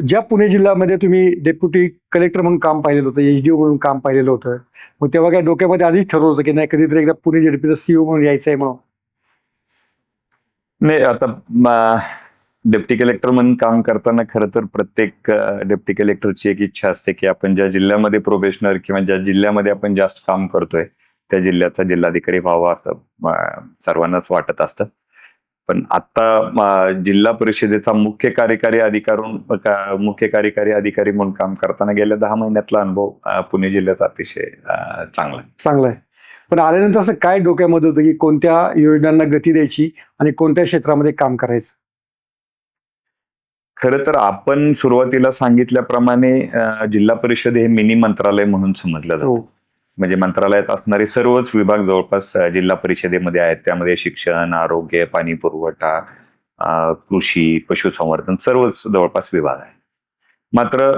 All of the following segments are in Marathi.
ज्या पुणे जिल्ह्यामध्ये तुम्ही डेप्युटी कलेक्टर म्हणून काम पाहिलेलं होतं एच डी ओ म्हणून काम पाहिलेलं होतं मग तेव्हा काय डोक्यामध्ये आधीच ठरवलं होतं की नाही कधीतरी एकदा पुणे जेडपीचा सीओ म्हणून यायचं आहे म्हणून नाही आता डेप्टी कलेक्टर म्हणून काम करताना खरं तर प्रत्येक डेप्टी कलेक्टरची एक इच्छा असते की आपण ज्या जिल्ह्यामध्ये प्रोबेशनर किंवा ज्या जिल्ह्यामध्ये आपण जास्त काम करतोय त्या जिल्ह्याचा जिल्हाधिकारी व्हावा असं सर्वांनाच वाटत असतं. पण आता जिल्हा परिषदेचा मुख्य कार्यकारी अधिकारून का- मुख्य कार्यकारी अधिकारी म्हणून काम करताना गेल्या दहा महिन्यातला अनुभव पुणे जिल्ह्याचा अतिशय चांगला आहे. चांगलं आहे. पण आल्यानंतर असं काय डोक्यामध्ये होतं की कोणत्या योजनांना गती द्यायची आणि कोणत्या क्षेत्रामध्ये काम करायचं? खरं तर आपण सुरुवातीला सांगितल्याप्रमाणे जिल्हा परिषद हे मिनी मंत्रालय म्हणून समजलं जातं. हो. म्हणजे मंत्रालयात असणारे सर्वच विभाग जवळपास जिल्हा परिषदेमध्ये आहेत. त्यामध्ये शिक्षण आरोग्य पाणी पुरवठा कृषी पशुसंवर्धन सर्वच जवळपास विभाग आहे मात्र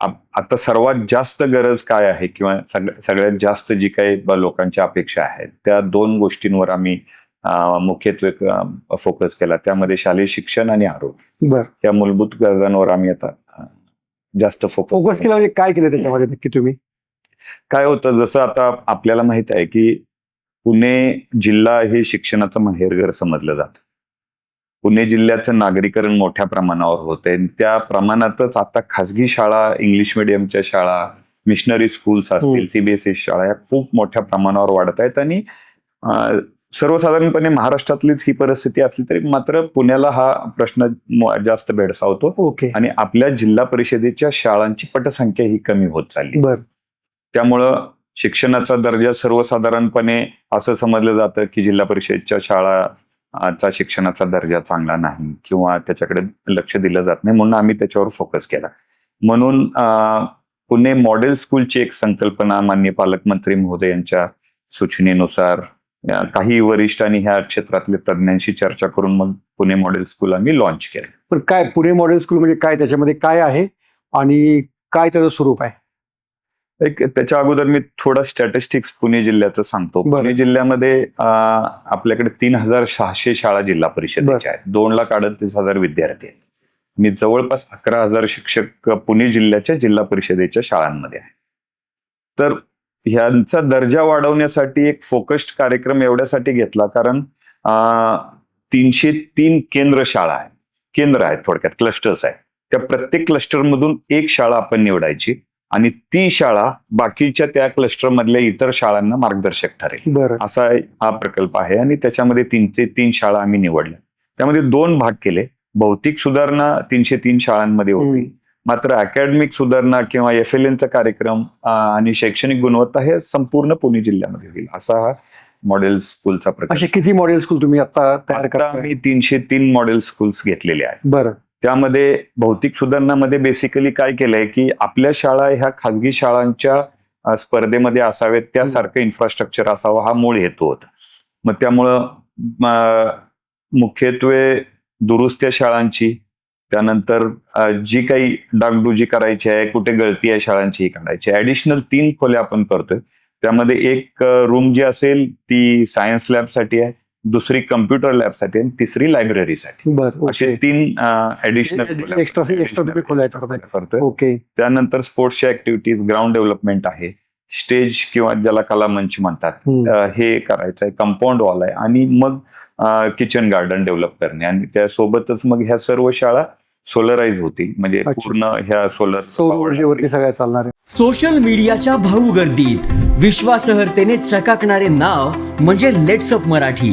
आता सर्वात जास्त गरज काय आहे किंवा सगळ्या- सगळ्यात जास्त जी काही लोकांच्या अपेक्षा आहेत त्या दोन गोष्टींवर आम्ही मुख्यत्वे फोकस केला. त्यामध्ये शालेय शिक्षण आणि आरोग्य. बर. या मूलभूत गरजांवर आम्ही आता जास्त फोकस फोकस केला म्हणजे काय केलं त्याच्यामध्ये नक्की तुम्ही? काय होतं जसं आता आपल्याला माहीत आहे की पुणे जिल्हा हे शिक्षणाचं माहेरघर समजलं जातं. पुणे जिल्ह्याचं नागरीकरण मोठ्या प्रमाणावर होते त्या प्रमाणातच आता खासगी शाळा इंग्लिश मिडियमच्या शाळा मिशनरी स्कूल्स असतील हम्म. सीबीएसई शाळा या खूप मोठ्या प्रमाणावर वाढत आहेत. आणि सर्वसाधारणपणे महाराष्ट्रातलीच ही परिस्थिती असली तरी मात्र पुण्याला हा प्रश्न जास्त भेडसावतो. ओके. आणि आपल्या जिल्हा परिषदेच्या शाळांची पटसंख्या ही कमी होत चालली बर. त्यामुळं शिक्षणाचा दर्जा सर्वसाधारणपणे असं समजलं जातं की जिल्हा परिषदच्या शाळाचा शिक्षणाचा दर्जा चांगला नाही किंवा त्याच्याकडे लक्ष दिलं जात नाही म्हणून आम्ही त्याच्यावर फोकस केला. म्हणून पुणे मॉडेल स्कूलची एक संकल्पना मान्य पालकमंत्री महोदय यांच्या सूचनेनुसार काही काही वरिष्ठांनी ह्या क्षेत्रातल्या तज्ज्ञांशी चर्चा करून मग पुणे मॉडेल स्कूल आम्ही लॉन्च केलं. पण काय पुणे मॉडेल स्कूल म्हणजे काय त्याच्यामध्ये काय आहे आणि काय त्याचं स्वरूप आहे? एक त्याच्या अगोदर मी थोडा स्टॅटिस्टिक्स पुणे जिल्ह्याचं सांगतो. पुणे जिल्ह्यामध्ये आपल्याकडे तीन हजार सहाशे शाळा जिल्हा परिषदेच्या आहेत. दोन लाख अडतीस हजार विद्यार्थी आहेत. आणि जवळपास अकरा हजार शिक्षक पुणे जिल्ह्याच्या जिल्हा परिषदेच्या शाळांमध्ये आहेत तर ह्यांचा दर्जा वाढवण्यासाठी एक फोकस्ड कार्यक्रम एवढ्यासाठी घेतला कारण तीनशे तीन केंद्र शाळा आहेत. केंद्र आहेत थोडक्यात क्लस्टर्स आहेत. त्या प्रत्येक क्लस्टरमधून एक शाळा आपण निवडायची. आणि ती शाळा बाकीच्या त्या क्लस्टर मधल्या इतर शाळांना मार्गदर्शक ठरेल. बरं. असा हा प्रकल्प आहे आणि त्याच्यामध्ये तीनशे तीन शाळा आम्ही निवडल्या. त्यामध्ये दोन भाग केले. भौतिक सुधारणा तीनशे तीन शाळांमध्ये होती. मात्र अकॅडमिक सुधारणा किंवा एफ एल एनचा कार्यक्रम आणि शैक्षणिक गुणवत्ता हे संपूर्ण पुणे जिल्ह्यामध्ये होईल. असा हा मॉडेल स्कूलचा प्रकल्प. असे किती मॉडेल स्कूल तुम्ही आता तयार आता करताय? आम्ही तीनशे तीन मॉडेल स्कूल्स घेतलेले आहेत. बरं. त्यामध्ये भौतिक सुधारणामध्ये बेसिकली काय केलंय की आपल्या शाळा ह्या खाजगी शाळांच्या स्पर्धेमध्ये असावेत त्यासारखं इन्फ्रास्ट्रक्चर असावं हा मूळ हेतू होता. मग त्यामुळं मुख्यत्वे दुरुस्त्या शाळांची त्यानंतर जी काही डागडुजी करायची आहे कुठे गळती आहे शाळांची ही काढायची ऍडिशनल तीन खोल्या आपण करतोय. त्यामध्ये एक रूम जी असेल ती सायन्स लॅबसाठी आहे. दुसरी कम्प्युटर लॅबसाठी आणि तिसरी लायब्ररीसाठी बरं असे तीन ऍडिशनल एक्स्ट्रा एक्स्ट्रा करताय. ओके. त्यानंतर स्पोर्ट्सच्या ऍक्टिव्हिटीज ग्राउंड डेव्हलपमेंट आहे. स्टेज किंवा ज्याला कला मंच म्हणतात. हे करायचं आहे कंपाऊंड वॉल आहे. आणि मग किचन गार्डन डेव्हलप करणे. आणि त्यासोबतच मग ह्या सर्व शाळा सोलराईज होतील. म्हणजे. पूर्ण ह्या सोलर सौर ऊर्जेवरती सगळ्या चालणार आहे सोशल मीडियाच्या भाऊ गर्दीत. विश्वासहर्तेने चकाकणारे नाव म्हणजे लेट्सअप मराठी.